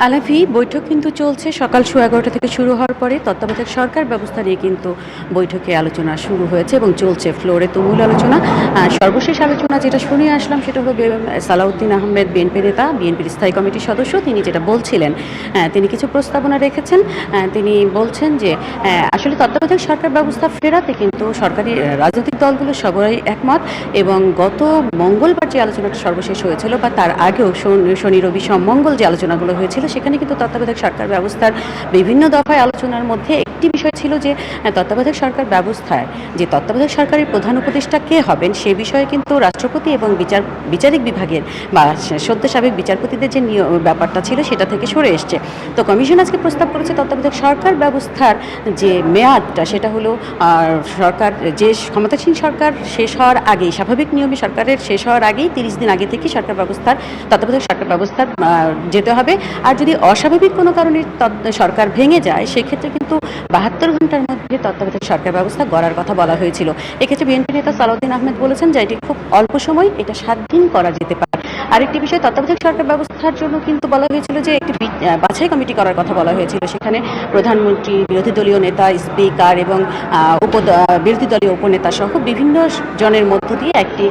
আলাফি বৈঠক কিন্তু চলছে। সকাল সোয়া এগারোটা থেকে শুরু হওয়ার পরে তত্ত্বাবধায়ক সরকার ব্যবস্থা নিয়ে কিন্তু বৈঠকে আলোচনা শুরু হয়েছে এবং চলছে ফ্লোরে তুমুল আলোচনা। সর্বশেষ আলোচনা যেটা শুনে আসলাম সেটা হলো সালাউদ্দিন আহমেদ বিএনপি নেতা, বিএনপির স্থায়ী কমিটির সদস্য। তিনি যেটা বলছিলেন তিনি কিছু প্রস্তাবনা রেখেছেন। তিনি বলছেন যে আসলে তত্ত্বাবধায়ক সরকার ব্যবস্থা ফেরাতে কিন্তু সরকারি রাজনৈতিক দলগুলো সবাই একমত এবং গত মঙ্গলবার যে আলোচনাটা সর্বশেষ হয়েছিল বা তার আগেও শনি- রবি সোম মঙ্গল যে আলোচনাগুলো হয়েছিল সেখানে কিন্তু তত্ত্বাবধায়ক সরকার ব্যবস্থার বিভিন্ন দফায় আলোচনার মধ্যে একটি বিষয় ছিল যে তত্ত্বাবধায়ক সরকার ব্যবস্থায় যে তত্ত্বাবধায়ক সরকারের প্রধান উপদেষ্টা কে হবেন, সে বিষয়ে কিন্তু রাষ্ট্রপতি এবং বিচার, বিচারিক বিভাগের বা সদ্য সাবেক বিচারপতিদের যে ব্যাপারটা ছিল সেটা থেকে সরে এসছে। তো কমিশন আজকে প্রস্তাব করেছে তত্ত্বাবধায়ক সরকার ব্যবস্থার যে মেয়াদটা, সেটা হলো সরকার যে ক্ষমতাসীন সরকার শেষ হওয়ার আগেই, স্বাভাবিক নিয়মে সরকারের শেষ হওয়ার আগেই তিরিশ দিন আগে থেকে সরকার ব্যবস্থার, তত্ত্বাবধায়ক সরকার ব্যবস্থার যেতে হবে, আর যদি অস্বাভাবিক কোনো কারণে সরকার ভেঙে যায়, সেক্ষেত্রে কিন্তু বাহাত্তর ঘণ্টার মধ্যে তত্ত্বাবধায়ক সরকার ব্যবস্থা গড়ার কথা বলা হয়েছিল। এক্ষেত্রে বিএনপি নেতা সালাউদ্দিন আহমেদ বলেছেন যে, এটি খুব অল্প সময়, এটা সাত দিন করা যেতে পারে। আরেকটি বিষয়, তত্ত্বাবধায়ক সরকার ব্যবস্থার জন্য কিন্তু বলা হয়েছিল যে একটি বাছাই কমিটি করার কথা বলা হয়েছিল। সেখানে প্রধানমন্ত্রী, বিরোধী দলীয় নেতা, স্পিকার এবং উপ বিরোধী দলীয় উপনেতা সহ বিভিন্ন জনের মধ্য দিয়ে একটি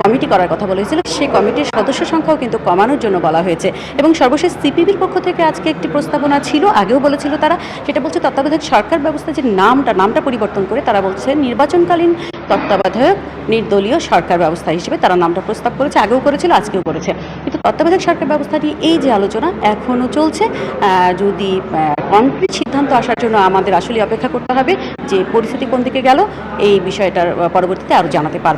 কমিটি করার কথা বলা হয়েছিল। সেই কমিটির সদস্য সংখ্যাও কিন্তু কমানোর জন্য বলা হয়েছে। এবং সর্বশেষ সিপিবির পক্ষ থেকে আজকে একটি প্রস্তাবনা ছিল। আগেও বলেছিল তারা, সেটা বলছে তত্ত্বাবধায়ক সরকার ব্যবস্থা যে নামটা নামটা পরিবর্তন করে তারা বলছে নির্বাচনকালীন তত্ত্বাবধায়ক নির্দলীয় সরকার ব্যবস্থা হিসেবে তারা নামটা প্রস্তাব করেছে। আগেও করেছিল, আজকেও করেছে। কিন্তু তত্ত্বাবধায়ক সরকার ব্যবস্থা নিয়ে এই যে আলোচনা এখনও চলছে। যদি কনক্রিট সিদ্ধান্ত আসার জন্য আমাদের আসলে অপেক্ষা করতে হবে যে পরিস্থিতি কোন দিকে গেল, এই বিষয়টার পরবর্তীতে আরও জানাতে পারব।